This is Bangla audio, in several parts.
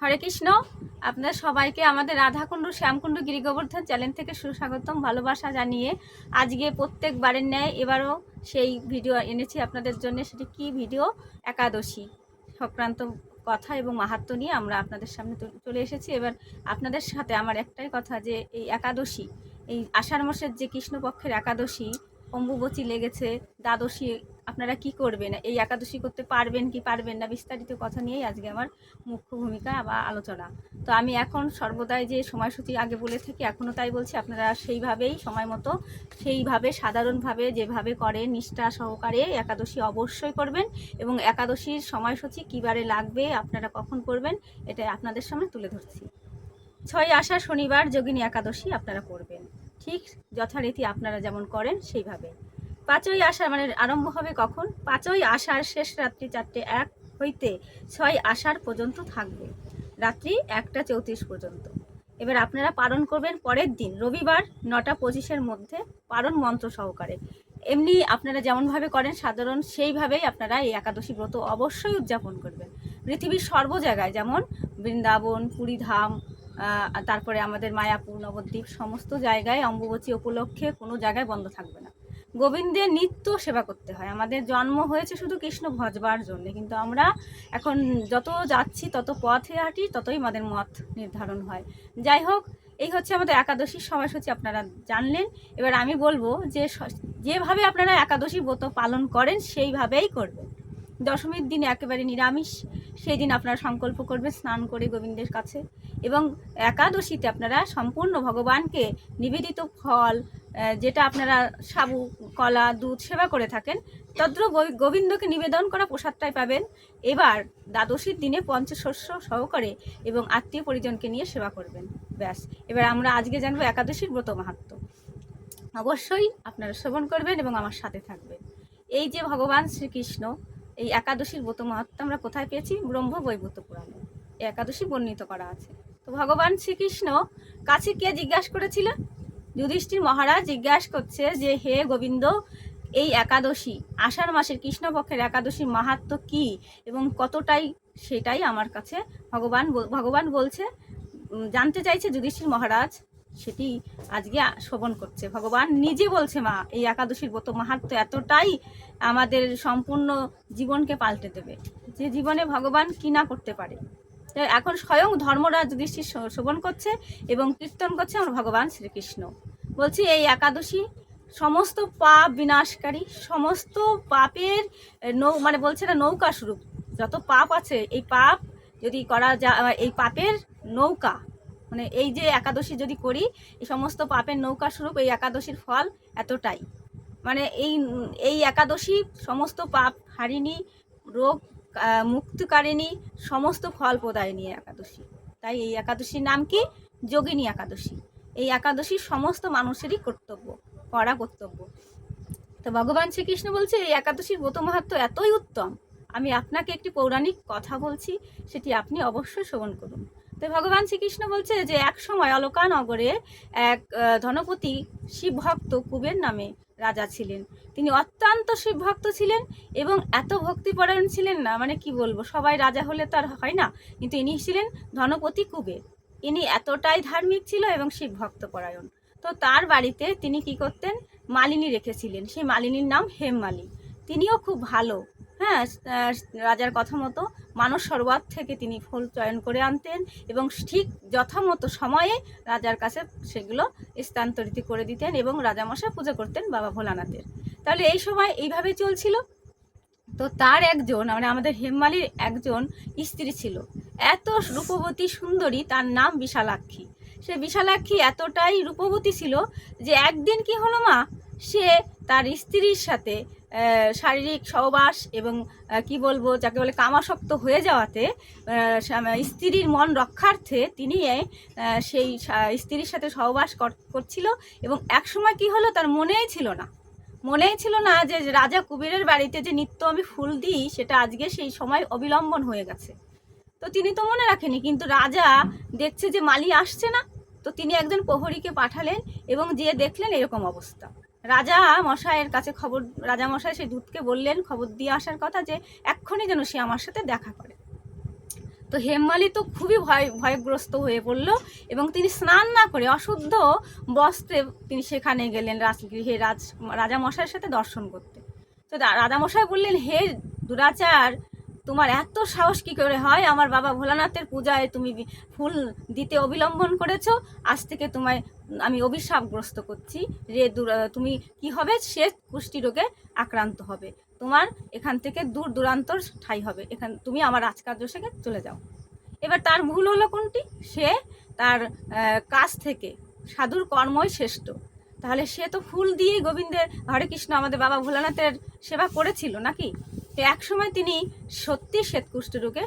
হরে কৃষ্ণ। আপনার সবাইকে আমাদের রাধাকুণ্ড, শ্যামকুণ্ড গিরি গোবর্ধন চ্যানেল থেকে সুস্বাগতম, ভালোবাসা জানিয়ে আজকে প্রত্যেকবারের ন্যায় এবারও সেই ভিডিও এনেছি আপনাদের জন্য। সেটি কি ভিডিও? একাদশী সংক্রান্ত কথা এবং মাহাত্ম নিয়ে আমরা আপনাদের সামনে চলে এসেছি। এবার আপনাদের সাথে আমার একটাই কথা যে, এই একাদশী, এই আষাঢ় মাসের যে কৃষ্ণপক্ষের একাদশী, অম্বুবচী লেগেছে, দ্বাদশী আপনারা কি করবেন? এই একাদশী করতে পারবেন কি পারবেন না বিস্তারিত কথা নিয়েই আজকে আমার মুখ্য ভূমিকা বা আলোচনা। তো আমি এখন সর্বদাই যে সময়সূচি আগে বলে থাকি এখনও তাই বলছি, আপনারা সেইভাবেই সময় মতো সেইভাবে, সাধারণভাবে যেভাবে করে নিষ্ঠা সহকারে একাদশী অবশ্যই করবেন এবং একাদশীর সময়সূচি কীবারে লাগবে, আপনারা কখন করবেন, এটা আপনাদের সামনে তুলে ধরছি। ছয় আসা শনিবার যোগিনী একাদশী আপনারা করবেন। ঠিক যথারীতি আপনারা যেমন করেন সেইভাবে। পাঁচই আষাঢ় মানে আরম্ভ হবে কখন? পাঁচই আষাঢ়, শেষ রাত্রি চারটে এক হইতে ছয় আষাঢ় পর্যন্ত থাকবে। রাত্রি একটা চৌত্রিশ পর্যন্ত। এবার আপনারা পালন করবেন পরের দিন, রবিবার নটা পঁচিশের মধ্যে পালন মন্ত্র সহকারে। এমনি আপনারা যেমনভাবে করেন সাধারণ, সেইভাবেই আপনারা এই একাদশী ব্রত অবশ্যই উদযাপন করবেন। পৃথিবীর সর্ব জায়গায় যেমন বৃন্দাবন, পুরীধাম তারপরে আমাদের মায়াপুর, নবদ্বীপ, সমস্ত জায়গায় অম্বুবচী উপলক্ষে কোনো জায়গায় বন্ধ থাকবে না। গোবিন্দের নিত্য সেবা করতে হয়। আমাদের জন্ম হয়েছে শুধু কৃষ্ণ ভজবার জন্য, কিন্তু আমরা এখন যত যাচ্ছি, তত পথে হাঁটি, ততই আমাদের মত নির্ধারণ হয়। যাই হোক, এই হচ্ছে আমাদের একাদশীর সময়সূচি, আপনারা জানলেন। এবার আমি বলব যে যেভাবে আপনারা একাদশী ব্রত পালন করেন, সেইভাবেই করবেন। দশমীর দিন একেবারে নিরামিষ, সেই দিন আপনারা সংকল্প করবেন, স্নান করে গোবিন্দের কাছে। এবং একাদশীতে আপনারা সম্পূর্ণ ভগবানকে নিবেদিত ফল যেটা আপনারা সাবু, কলা, দুধ সেবা করে থাকেন তদ্র গোবিন্দকে নিবেদন করা প্রসাদটাই পাবেন। এবার দ্বাদশীর দিনে পঞ্চশস্য সহকারে এবং আত্মীয় পরিজনকে নিয়ে সেবা করবেন। ব্যাস, এবার আমরা আজকে জানব একাদশীর ব্রত মাহাত্ম। অবশ্যই আপনারা শ্রবণ করবেন এবং আমার সাথে থাকবেন। এই যে ভগবান শ্রীকৃষ্ণ, এই একাদশীর ব্রত মাহাত্ম আমরা কোথায় পেয়েছি? ব্রহ্ম বৈবত পুরাণে। একাদশী বর্ণিত করা আছে। তো ভগবান শ্রীকৃষ্ণ কাছে কে জিজ্ঞাসা করেছিল? যুধিষ্ঠির মহারাজ জিজ্ঞাসা করছে যে, হে গোবিন্দ, এই একাদশী, আষাঢ় মাসের কৃষ্ণপক্ষের একাদশীর মাহাত্ম কি? এবং কতটাই সেটাই আমার কাছে ভগবান ভগবান বলছে জানতে চাইছে যুধিষ্ঠির মহারাজ। সেটি আজকে শোভন করছে। ভগবান নিজে বলছে, মা, এই একাদশীর ব্রত মাহাত্ম এতটাই আমাদের সম্পূর্ণ জীবনকে পাল্টে দেবে। যে জীবনে ভগবান কি না করতে পারে এখন স্বয়ং ধর্মরাজ যুধিষ্ঠির শোভন করছে এবং কীর্তন করছে আমার ভগবান শ্রীকৃষ্ণ। বলছি, এই একাদশী সমস্ত পাপ বিনাশকারী, সমস্ত পাপের নৌ মানে বলছে না নৌকা স্বরূপ, যত পাপ আছে, এই পাপ যদি করা যা, এই পাপের নৌকা মানে এই যে একাদশী যদি করি, এই সমস্ত পাপের নৌকা স্বরূপ এই একাদশীর ফল এতটাই। মানে এই এই একাদশী সমস্ত পাপ হারিনি রোগ মুক্তকারিণী সমস্ত ফল প্রদায়নী একাদশী। তাই এই একাদশীর নাম কি? যোগিনী একাদশী। এই একাদশী সমস্ত মানুষেরই কর্তব্য, করা কর্তব্য। তো ভগবান শ্রীকৃষ্ণ বলছে, এই একাদশীর ব্রত মাহাত্ম এতই উত্তম। আমি আপনাকে একটি পৌরাণিক কথা বলছি, সেটি আপনি অবশ্যই শ্রবণ করুন। তো ভগবান শ্রীকৃষ্ণ বলছে যে এক সময় অলকানগরে এক ধনপতি শিবভক্ত কুবের নামে রাজা ছিলেন। তিনি অত্যন্ত শিবভক্ত ছিলেন এবং এত ভক্তিপরায়ণ ছিলেন না মানে কি বলব, সবাই রাজা হলে তো আর হয় না। কিন্তু ইনি ছিলেন ধনপতি কুবের। ইনি এতটাই ধার্মিক ছিল এবং শিবভক্ত পরায়ণ। তো তার বাড়িতে তিনি কি করতেন? মালিনী রেখেছিলেন। সেই মালিনীর নাম হেমমালি। তিনিও খুব ভালো হ্যাঁ রাজার কথা মতো মানস সরোবর থেকে তিনি ফুল চয়ন করে আনতেন এবং ঠিক যথামতো সময়ে রাজার কাছে সেগুলো স্থানান্তরিত করে দিতেন এবং রাজামশাই পুজো করতেন বাবা ভোলানাথের। তাহলে এই সময় এইভাবে চলছিল? তো তার একজন মানে আমাদের হেমমালির একজন স্ত্রী ছিল। এত রূপবতী সুন্দরী, তার নাম বিশালাক্ষী। সে বিশালাক্ষী এতটাই রূপবতী ছিল যে একদিন কি হলো মা? সে তার স্ত্রীর সাথে শারীরিক সহবাস এবং কি বলব, যাকে বলে কামাসক্ত হয়ে যাওয়াতে স্ত্রীর মন রক্ষার্থে তিনি সেই স্ত্রীর সাথে সহবাস কর- করছিল এবং এক সময় কি হলো, তার মনেই ছিল না। মনেই ছিল না যে রাজা কুবেরের বাড়িতে যে নিত্য আমি ফুল দিই, সেটা আজকে সেই সময় অবিলম্বন হয়ে গেছে। তো তিনি তো মনে রাখেনি, কিন্তু রাজা দেখছে যে মালি আসছে না, তো তিনি একজন প্রহরীকে পাঠালেন এবং যেয়ে দেখলেন এরকম অবস্থা। রাজা মশাইয়ের কাছে খবর, রাজা মশাই সেই দূতকে বললেন, খবর দিয়ে আসার কথা যে এক্ষুনি যেন সে আমার সাথে দেখা করে। তো হেমমালি তো খুবই ভয়, ভয়গ্রস্ত হয়ে পড়ল এবং তিনি স্নান না করে অশুদ্ধ বস্ত্রে তিনি সেখানে গেলেন রাজগৃহে রাজ রাজামশাইয়ের সাথে দর্শন করতে। তো রাজামশাই বললেন, হে দুরাচার তোমার এত সাহস কি করে হয়? আমার বাবা ভোলানাথের পূজায় তুমি ফুল দিতে অবিলম্বন করেছ। আজ থেকে তোমায় আমি অভিশাপগ্রস্ত করছি। রে তুমি কি হবে? সে কুষ্টি রোগে আক্রান্ত হবে। তোমার এখান থেকে দূর দূরান্তর ঠাই হবে। এখান তুমি আমার রাজকার্য থেকে চলে যাও। এবার তার ভুল হলো কোনটি? সে তার কাজ থেকে সাধুর কর্মই শ্রেষ্ঠ। তাহলে সে তো ফুল দিয়েই গোবিন্দের হরে কৃষ্ণ আমাদের বাবা ভোলানাথের সেবা করেছিল নাকি? এক সময় তিনি সত্যি শ্বেতকুষ্ঠ রোগে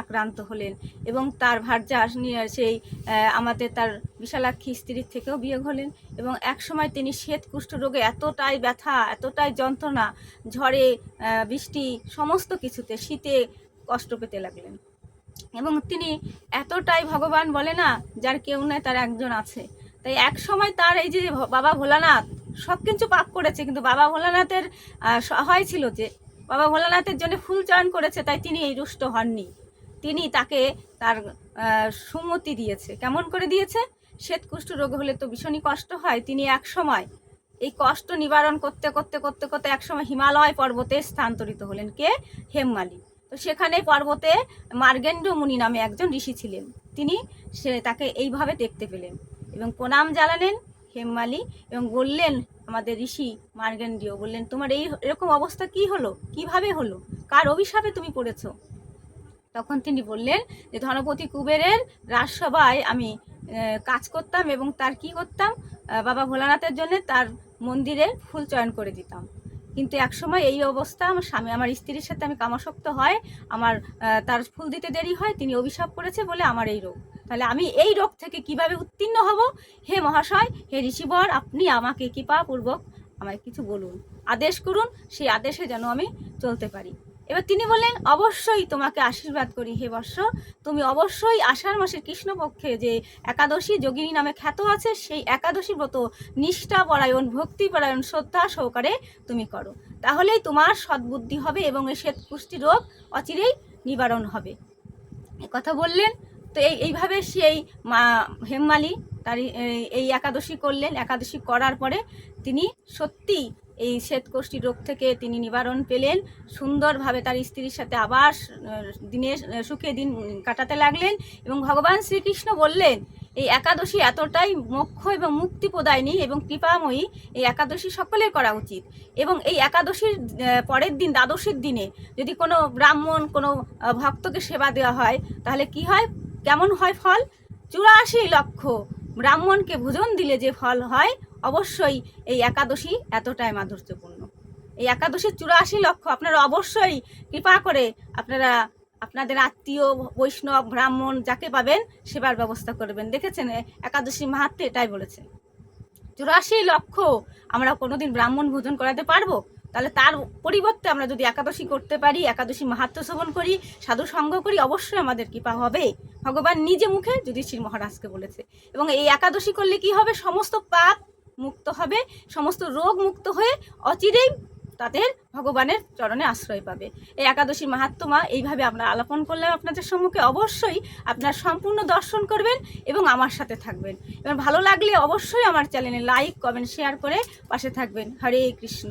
আক্রান্ত হলেন এবং তার ভার্যা নিয়ে সেই আমাদের তার বিশালাক্ষী স্ত্রীর থেকেও বিয়োগ হলেন এবং এক সময় তিনি শ্বেতকুষ্ঠ রোগে এতটাই ব্যথা, এতটাই যন্ত্রণা, ঝড়ে বৃষ্টি, সমস্ত কিছুতে শীতে কষ্ট পেতে লাগলেন। এবং তিনি এতটাই ভগবান বলে না, যার কেউ নেই তার একজন আছে। তাই এক সময় তার এই যে বাবা ভোলানাথ, সব কিছু পাপ করেছে, কিন্তু বাবা ভোলানাথের সহায় ছিল যে বাবা ভোলানাথের জন্য ফুল চয়ন করেছে, তাই তিনি এই রুষ্ট হননি। তিনি তাকে তার সুমতি দিয়েছে। কেমন করে দিয়েছে? শ্বেতকুষ্ঠ রোগ হলে তো ভীষণই কষ্ট হয়। তিনি এক সময় এই কষ্ট নিবারণ করতে করতে করতে করতে একসময় হিমালয় পর্বতে স্থানান্তরিত হলেন কে? হেমমালি তো সেখানে পর্বতে মার্গেন্দ্র মুনি নামে একজন ঋষি ছিলেন। তিনি সে তাকে এইভাবে দেখতে পেলেন এবং প্রণাম জানালেন। হেমমালি এবং বললেন আমাদের ঋষি মার্গেন্দ্রীয় বললেন, তোমার এই এরকম অবস্থা কি হলো? কীভাবে হলো? কার অভিশাপে তুমি পড়েছো? তখন তিনি বললেন যে, ধনপতি কুবেরের রাজসভায় আমি কাজ করতাম এবং তার কি করতাম? বাবা ভোলানাথের জন্য তার মন্দিরে ফুল চয়ন করে দিতাম। কিন্তু একসময় এই অবস্থা, আমার স্বামী, আমার স্ত্রীর সাথে আমি কামাসক্ত হয়, আমার তার ফুল দিতে দেরি হয়, তিনি অভিশাপ করেছে বলে আমার এই রোগ। তাহলে আমি এই রোগ থেকে কীভাবে উত্তীর্ণ হব? হে মহাশয়, হে ঋষিবর, আপনি আমাকে কৃপাপূর্বক আমায় কিছু বলুন। আদেশ করুন, সেই আদেশে যেন আমি চলতে পারি। এবার তিনি বললেন, অবশ্যই তোমাকে আশীর্বাদ করি হে বর্ষ। তুমি অবশ্যই আষাঢ় মাসের কৃষ্ণপক্ষে যে একাদশী যোগিনী নামে খ্যাত আছে, সেই একাদশী ব্রত নিষ্ঠাপরায়ণ ভক্তিপরায়ণ শ্রদ্ধা সহকারে তুমি করো। তাহলেই তোমার সদ্বুদ্ধি হবে এবং এই শ্বেত পুষ্টি রোগ অচিরেই নিবারণ হবে। কথা বললেন তো এই, এইভাবে সেই মা হেমমালি তার এই- একাদশী করলেন। একাদশী করার পরে তিনি সত্যি এই শ্বেতকষ্টি রোগ থেকে তিনি নিবারণ পেলেন। সুন্দরভাবে তার স্ত্রীর সাথে আবার দিনের সুখে দিন কাটাতে লাগলেন এবং ভগবান শ্রীকৃষ্ণ বললেন, এই একাদশী এতটাই মোক্ষ এবং মুক্তি প্রদায়নী এবং কৃপাময়ী। এই একাদশী সকলের করা উচিত। এবং এই একাদশীর পরের দিন, দ্বাদশীর দিনে যদি কোনো ব্রাহ্মণ কোনো ভক্তকে সেবা দেওয়া হয়, তাহলে কি হয়? কেমন হয় ফল? চুরাশি লক্ষ। ব্রাহ্মণকে ভোজন দিলে যে ফল হয়, অবশ্যই এই একাদশী এতটাই মাধুর্যপূর্ণ। এই একাদশীর চুরাশি লক্ষ, আপনারা অবশ্যই কৃপা করে আপনারা আপনাদের আত্মীয়, বৈষ্ণব, ব্রাহ্মণ যাকে পাবেন, সেবার ব্যবস্থা করবেন। দেখেছেন? একাদশী মাহাত্মে এটাই বলেছে। চুরাশি লক্ষ, আমরা কোনোদিন ব্রাহ্মণ ভোজন করাতে পারব? তাহলে তার পরিবর্তে আমরা যদি একাদশী করতে পারি, একাদশী মাহাত্ম শ্রবণ করি, সাধু সঙ্গ করি, অবশ্যই আমাদের কৃপা হবে। ভগবান নিজে মুখে যুধিষ্ঠির মহারাজকে বলেছে। এবং এই একাদশী করলে কি হবে? সমস্ত পাপ মুক্ত হবে, সমস্ত রোগ মুক্ত হয়ে অচিরেই তাদের ভগবানের চরণে আশ্রয় পাবে। এই একাদশী মাহাত্মা এইভাবে আমরা আলাপন করলে আপনাদের সম্মুখে। অবশ্যই আপনার সম্পূর্ণ দর্শন করবেন এবং আমার সাথে থাকবেন। এবং ভালো লাগলে অবশ্যই আমার চ্যানেলে লাইক, কমেন্ট, শেয়ার করে পাশে থাকবেন। হরে কৃষ্ণ।